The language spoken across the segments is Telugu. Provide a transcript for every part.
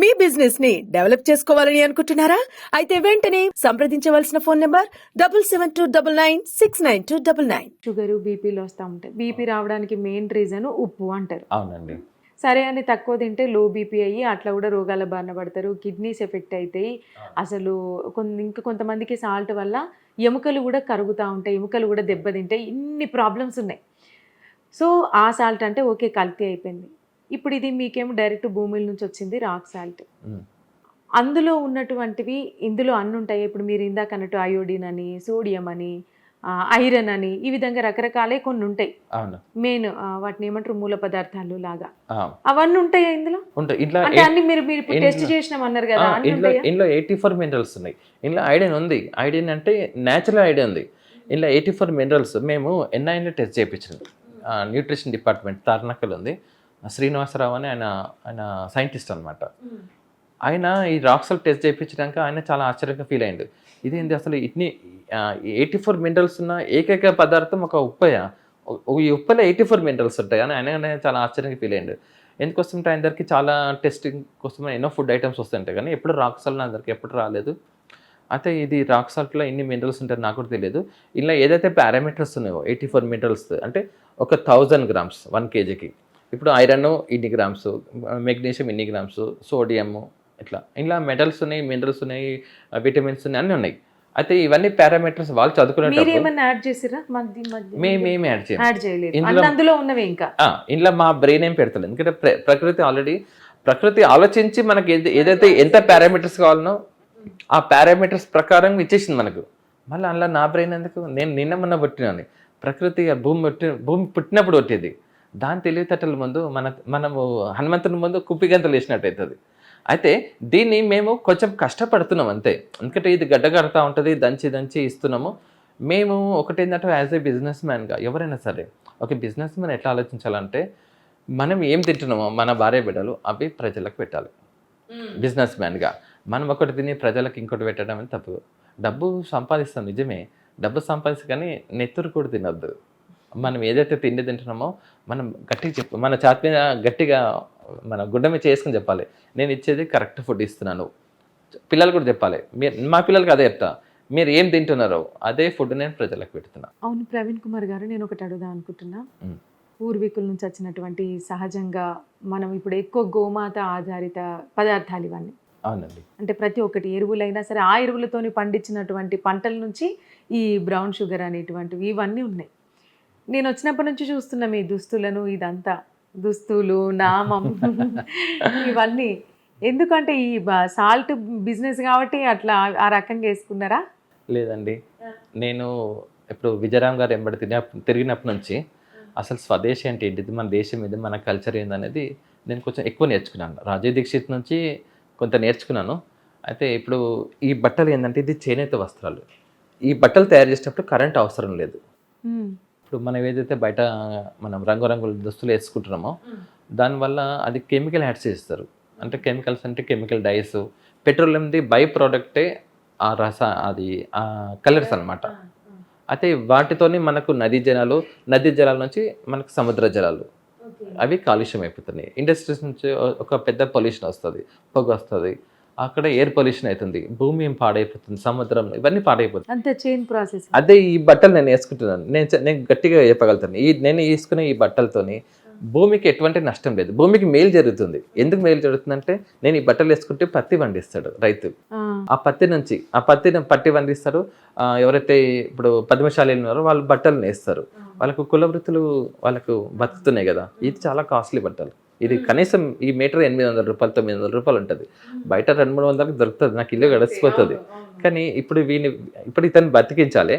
మీ బిజినెస్ని డెవలప్ చేసుకోవాలని అనుకుంటున్నారా? అయితే వెంటనే సంప్రదించవలసిన phone number double seven two double nine six nine two double nine. Sugar బీపీలు వస్తూ ఉంటాయి. బీపీ రావడానికి మెయిన్ రీజన్ ఉప్పు అంటారు. అవునండి. సరే అని తక్కువ తింటే లో బీపీ అయ్యి అట్లా కూడా రోగాల బారిన పడతారు. కిడ్నీస్ ఎఫెక్ట్ అవుతాయి అసలు కొన్ని ఇంకా కొంతమందికి సాల్ట్ వల్ల ఎముకలు కూడా కరుగుతూ ఉంటాయి. ఎముకలు కూడా దెబ్బతింటాయి. ఇన్ని ప్రాబ్లమ్స్ ఉన్నాయి. సో ఆ సాల్ట్ అంటే ఓకే కల్తీ అయిపోయింది. ఇప్పుడు ఇది మీకేమో డైరెక్ట్ భూమిల నుంచి వచ్చింది రాక్ సాల్ట్. అందులో ఉన్నటువంటివి ఇందులో అన్ని ఉంటాయి ఇప్పుడు మీరు ఇందాక అన్నట్టు అయోడిన్ అని సోడియం అని ఐరన్ అని ఈ విధంగా రకరకాలే కొన్ని ఉంటాయి అవును మెయిన్ వాటిని ఏమంటారు? మూల పదార్థాలు లాగా. అవన్నీ ఉంటాయి ఇందులో? ఉంటాయి. ఇట్లా అంటే అన్ని మీరు మీరు టెస్ట్ చేసినాం అన్నారు కదా ఇందులో ఎయిటీ ఫోర్ మినరల్స్ ఉన్నాయి. ఇందులో ఐడిన్ ఉంది. ఐడిన్ అంటే న్యాచురల్ ఐడిన్ ఉంది. ఇందులో ఎయిటీ ఫోర్ మినరల్స్ మేము ఎన్ఐన్లో టెస్ట్ చేయించినాం. న్యూట్రిషన్ డిపార్ట్మెంట్ తార్నకల్ ఉంది. శ్రీనివాసరావు అని ఆయన ఆయన సైంటిస్ట్ అనమాట ఆయన ఈ రాక్సల్ టెస్ట్ చేయించడానికి ఆయన చాలా ఆశ్చర్యంగా ఫీల్ అయ్యిండు. ఇదేంది అసలు ఇన్ని ఎయిటీ ఫోర్ మినరల్స్ ఉన్న ఏకైక పదార్థం ఒక ఉప్పయ? ఈ ఉప్పలో ఎయిటీ ఫోర్ మినరల్స్ ఉంటాయి అని ఆయన చాలా ఆశ్చర్యంగా ఫీల్ అయ్యిండు. ఎందుకోసం ఆయన దగ్గరికి చాలా టెస్టింగ్ కోసం ఎన్నో ఫుడ్ ఐటమ్స్ వస్తుంటాయి కానీ ఎప్పుడు రాక్ సాల్ట్ నా దగ్గరికి ఎప్పుడు రాలేదు. అయితే ఇది రాక్ సాల్ట్లో ఎన్ని మినరల్స్ ఉంటాయో నాకు కూడా తెలియదు. ఇలా ఏదైతే పారామీటర్స్ ఉన్నాయో ఎయిటీ ఫోర్ మినరల్స్ అంటే ఒక థౌజండ్ గ్రామ్స్ వన్ కేజీకి. ఇప్పుడు ఐరన్ ఇన్ని గ్రామ్స్ మెగ్నీషియం ఇన్ని గ్రామ్స్ సోడియం ఇట్లా. ఇలా మెటల్స్ ఉన్నాయి మినరల్స్ ఉన్నాయి విటమిన్స్ ఉన్నాయి అన్నీ ఉన్నాయి. అయితే ఇవన్నీ పారామీటర్స్ వాళ్ళు చదువుకునేటప్పుడు ఏమన్నా యాడ్ ఇందులో- ఇంకా. ఆ, ఇంట్లో మా బ్రెయిన్ ఏం పెడతలేదు. ఎందుకంటే ప్ర- ప్రకృతి ఆల్రెడీ ప్రకృతి ఆలోచించి మనకి ఏది- ఏదైతే ఎంత పారామీటర్స్ కావాలనో ఆ పారామీటర్స్ ప్రకారం ఇచ్చేసింది మనకు. మళ్ళీ అందులో నా బ్రెయిన్ ఎందుకు? నేను నిన్న మొన్న పుట్టినాను ప్రకృతి భూమి పుట్టి భూమి పుట్టినప్పుడు వచ్చేది దాని తెలివితేటల ముందు మన మనము హనుమంతుని ముందు కుప్పిగంతలు వేసినట్టు అవుతుంది అయితే దీన్ని మేము కొంచెం కష్టపడుతున్నాం అంతే. ఎందుకంటే ఇది గడ్డ కడతా ఉంటుంది దంచి దంచి ఇస్తున్నాము. మేము ఒకటి ఏంటంటే యాజ్ ఏ బిజినెస్ మ్యాన్గా ఎవరైనా సరే ఒక బిజినెస్ మ్యాన్ ఎట్లా ఆలోచించాలంటే మనం ఏం తింటున్నామో మన భార్య బిడ్డలు అవి ప్రజలకు పెట్టాలి. బిజినెస్ మ్యాన్గా మనం ఒకటి తిని ప్రజలకు ఇంకోటి పెట్టడం తప్పు. డబ్బు సంపాదిస్తాం నిజమే. డబ్బు సంపాదిస్తాం కానీ నెత్తురు కూడా తినొద్దు. మనం ఏదైతే తిండి తింటున్నామో మనం గట్టిగా చెప్పు మన చాతి మీద గట్టిగా మన గుడ్డ మీద చేసుకుని చెప్పాలి. నేను ఇచ్చేది కరెక్ట్ ఫుడ్ ఇస్తున్నాను. పిల్లలు కూడా చెప్పాలి. మీరు మా పిల్లలకి అదే చెప్తా. మీరు ఏం తింటున్నారో అదే ఫుడ్ నేను ప్రజలకు పెడుతున్నా. అవును ప్రవీణ్ కుమార్ గారు నేను ఒకటి అడుగుదాం అనుకుంటున్నా. పూర్వీకుల నుంచి వచ్చినటువంటి సహజంగా మనం ఇప్పుడు ఎక్కువ గోమాత ఆధారిత పదార్థాలు ఇవన్నీ. అవునండి. అంటే ప్రతి ఒక్కటి ఎరువులైనా సరే ఆ ఎరువులతోని పండించినటువంటి పంటల నుంచి ఈ బ్రౌన్ షుగర్ అనేటువంటివి ఇవన్నీ ఉన్నాయి. నేను వచ్చినప్పటి నుంచి చూస్తున్నా మీ దుస్తులను ఇదంతా దుస్తులు నామం ఇవన్నీ. ఎందుకంటే ఈ సాల్ట్ బిజినెస్ కాబట్టి అట్లా ఆ రకంగా వేసుకున్నారా? లేదండి. నేను ఇప్పుడు విజయరామ్ గారు ఎంబడి తిరిగిన తిరిగినప్పటి నుంచి అసలు స్వదేశీ అంటే ఏంటిది? మన దేశం ఇది మన కల్చర్ ఏందనేది నేను కొంచెం ఎక్కువ నేర్చుకున్నాను. రాజీవ్ దీక్షిత్ నుంచి కొంత నేర్చుకున్నాను. అయితే ఇప్పుడు ఈ బట్టలు ఏంటంటే ఇది చేనేత వస్త్రాలు. ఈ బట్టలు తయారు చేసేటప్పుడు కరెంట్ అవసరం లేదు. ఇప్పుడు మనం ఏదైతే బయట మనం రంగురంగుల దుస్తులు వేసుకుంటున్నామో దానివల్ల అది కెమికల్ యాడ్ చేస్తారు. అంటే కెమికల్స్ అంటే కెమికల్ డైస్. పెట్రోలియంది బై ప్రోడక్టే ఆ రస అది ఆ కలర్స్ అన్నమాట. అయితే వాటితోని మనకు నదీ జలాలు నదీ జలాల నుంచి మనకు సముద్ర జలాలు. అవి కాలుష్యం అయిపోతున్నాయి. ఇండస్ట్రీస్ నుంచి ఒక పెద్ద పొల్యూషన్ వస్తుంది పొగ వస్తుంది. అక్కడ ఎయిర్ పొల్యూషన్ అవుతుంది భూమి ఏం పాడైపోతుంది సముద్రం ఇవన్నీ పాడైపోతుంది. అంతే చైన్ ప్రాసెస్ అదే ఈ బట్టలు నేను వేసుకుంటున్నాను. నేను నేను గట్టిగా చెప్పగలుగుతాను. ఈ నేను వేసుకునే ఈ బట్టలతోని భూమికి ఎటువంటి నష్టం లేదు. భూమికి మేలు జరుగుతుంది. ఎందుకు మేలు జరుగుతుందంటే నేను ఈ బట్టలు వేసుకుంటే పత్తి పండిస్తాడు రైతు. ఆ. పత్తి నుంచి ఆ పత్తిని పట్టి పండిస్తారు. ఎవరైతే ఇప్పుడు పద్మశాలి ఉన్నారో వాళ్ళు బట్టలు నేస్తారు. వాళ్ళకు కుల వృత్తులు వాళ్ళకు బతుకుతున్నాయి కదా. ఇది చాలా కాస్ట్లీ బట్టలు. ఇది కనీసం ఈ మీటర్ ఎనిమిది వందల రూపాయలు తొమ్మిది వందల రూపాయలు ఉంటుంది. బయట రెండు మూడు వందలకు దొరుకుతుంది. నాకు ఇల్లు గడిచిపోతుంది. కానీ ఇప్పుడు వీని ఇప్పుడు ఇతను బతికించాలి.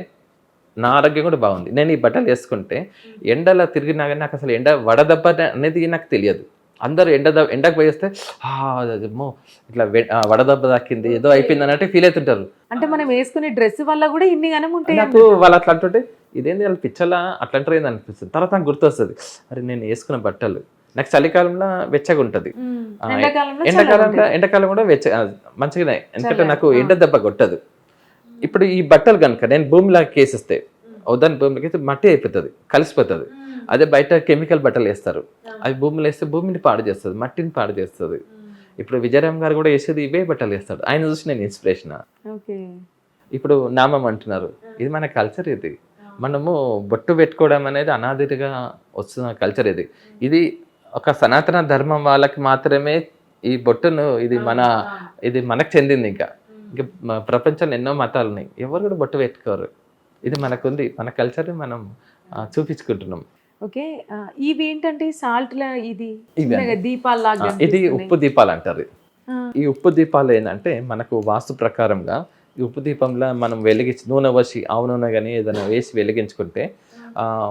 నా ఆరోగ్యం కూడా బాగుంది. నేను ఈ బట్టలు వేసుకుంటే ఎండలో తిరిగినా కానీ నాకు అసలు ఎండ వడదెబ్బ అనేది నాకు తెలియదు. అందరూ ఎండ ఎండకు పోయేస్తే "ఆ, అదేమో ఇట్లా వడదెబ్బ దాకింది ఏదో అయిపోయింది అన్నట్టు ఫీల్ అవుతుంటారు. అంటే మనం వేసుకునే డ్రెస్ వల్ల కూడా ఇన్ని గనం ఉంటాయి నాకు వాళ్ళు అట్లా అంటుంటే ఇదేంది వాళ్ళు పిచ్చలా? అట్లా అంటారు ఏంది? అనిపిస్తుంది. తర్వాత నాకు గుర్తొస్తుంది. అరే నేను వేసుకున్న బట్టలు నాకు చలికాలంలో వెచ్చగా ఉంటుంది ఎండాకాలంలో. ఎండాకాలం కూడా వెచ్చ ఆ, మంచిగానే ఎందుకంటే నాకు. ఎండ దెబ్బ కొట్టదు. ఇప్పుడు ఈ బట్టలు కనుక నేను భూమిలో కేసిస్తే ఉదాహరణ భూమిలోకి వేస్తే మట్టి అయిపోతుంది కలిసిపోతుంది. అదే బయట కెమికల్ బట్టలు వేస్తారు. అవి భూమిలో వేస్తే భూమిని పాడు చేస్తుంది మట్టిని పాడు చేస్తుంది. ఇప్పుడు విజయరామ్ గారు కూడా వేసేది ఇవే బట్టలు వేస్తాడు. ఆయన చూసి నేను ఇన్స్పిరేషన్ ఓకే. ఇప్పుడు నామం అంటున్నారు. ఇది మన కల్చర్ ఇది. మనము బొట్టు పెట్టుకోవడం అనేది అనాదిగా వస్తున్న కల్చర్ ఇది. ఇది ఒక సనాతన ధర్మం వాళ్ళకి మాత్రమే ఈ బొట్టును ఇది మన ఇది మనకు చెందింది ఇంకా. ఇంకా ప్రపంచంలో ఎన్నో మతాలు ఉన్నాయి. ఎవరు కూడా బొట్టు పెట్టుకోరు. ఇది మనకుంది. మన కల్చర్ మనం చూపించుకుంటున్నాం. ఓకే. ఇవి ఏంటంటే సాల్ట్ ఇది దీపాలు ఇది ఉప్పు దీపాలు అంటారు. ఈ ఉప్పు దీపాలు ఏంటంటే మనకు వాస్తు ప్రకారంగా ఈ ఉప్పు దీపంలో మనం వెలిగించి నూనె వచ్చి ఆవు నూనె కానీ ఏదైనా వేసి వెలిగించుకుంటే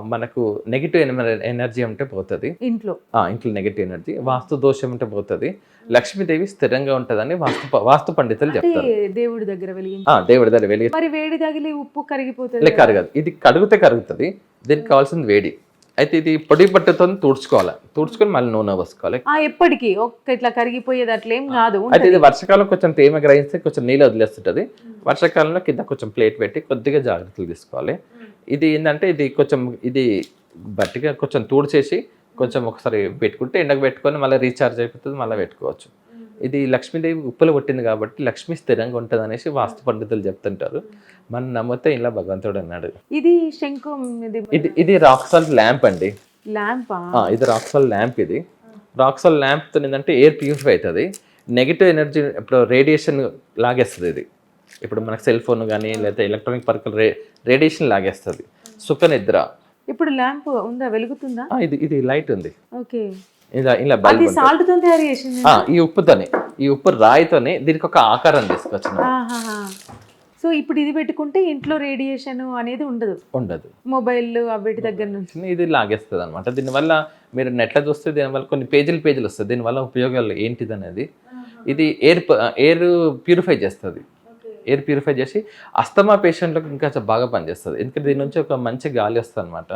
మనకు నెగిటివ్ ఎనర్జీ ఉంటే పోతుంది. ఇంట్లో. ఆ, ఇంట్లో నెగిటివ్ ఎనర్జీ వాస్తు దోషం ఉంటే పోతుంది. లక్ష్మీదేవి స్థిరంగా ఉంటుందని వాస్తు వాస్తు పండితులు చెప్తారు. దేవుడి దగ్గర దేవుడి దగ్గర వెలిగి మరి వేడి తగిలి ఉప్పు కరిగిపోతుంది కరగదు. ఇది కడిగితే కరుగుతుంది. దీనికి కావాల్సింది వేడి. అయితే ఇది పొడి బట్టతో తుడుచుకోవాలి. తుడుచుకొని మళ్ళీ నూనె పోసుకోవాలి. ఎప్పటికి ఒక్క ఇట్లా కరిగిపోయేది అట్లేం కాదు. అయితే. ఇది వర్షాకాలం కొంచెం తేమ గ్రహిస్తే కొంచెం నీళ్ళు వదిలేస్తుంటుంది. వర్షాకాలంలో కింద కొంచెం ప్లేట్ పెట్టి కొద్దిగా జాగ్రత్తలు తీసుకోవాలి. ఇది ఏంటంటే ఇది కొంచెం ఇది బట్టిగా కొంచెం తూడ్చేసి కొంచెం ఒకసారి పెట్టుకుంటే ఎండకు పెట్టుకొని మళ్ళీ రీఛార్జ్ అయిపోతుంది మళ్ళీ పెట్టుకోవచ్చు. ఇది లక్ష్మీదేవి ఉప్పులు కొట్టింది కాబట్టి లక్ష్మి స్థిరంగా ఉంటుంది అనేసి వాస్తు పండితులు చెప్తుంటారు. మనం నమ్మితే ఇలా భగవంతుడు అన్నాడు. ఇది శంఖం ఇది రాక్సాల్ ల్యాంప్ అండి. ల్యాంపా ఇది రాక్సాల్ ల్యాంప్ ఇది. రాక్సాల్ ల్యాంప్తో ఏంటంటే ఎయిర్ ప్యూరిఫై అవుతుంది. నెగిటివ్ ఎనర్జీ ఇప్పుడు రేడియేషన్ లాగేస్తుంది ఇది. ఇప్పుడు మనకు సెల్ ఫోన్ కానీ లేదా ఎలక్ట్రానిక్ పర్కల్ రే రేడియేషన్ లాగేస్తుంది. సుఖ నిద్ర. ఇప్పుడు ల్యాంప్ ఉందా? వెలుగుతుందా? ఇది ఇది లైట్ ఉంది. ఓకే. ఇలా ఇలా బల్బ్ సాల్ట్తో తయారు చేసింది ఈ ఉప్పుతోనే. ఈ ఉప్పు రాయితోనే దీనికి ఒక ఆకారం తీసుకొచ్చిన. సో ఇప్పుడు ఇది పెట్టుకుంటే ఇంట్లో రేడియేషన్ అనేది ఉండదు. ఉండదు. మొబైల్ అవిటి దగ్గర నుంచి. ఇది లాగేస్తుంది అనమాట దీనివల్ల మీరు నెట్లో చూస్తే దీనివల్ల కొన్ని పేజీలు పేజీలు వస్తుంది దీనివల్ల ఉపయోగాలు ఏంటిది అనేది ఇది ఎయిర్ ఎయిర్ ప్యూరిఫై చేస్తుంది. ఎయిర్ ప్యూరిఫై చేసి అస్తమా పేషెంట్లకు ఇంకా చాలా బాగా పనిచేస్తుంది. ఎందుకంటే దీని నుంచి ఒక మంచి గాలి వస్తుంది అనమాట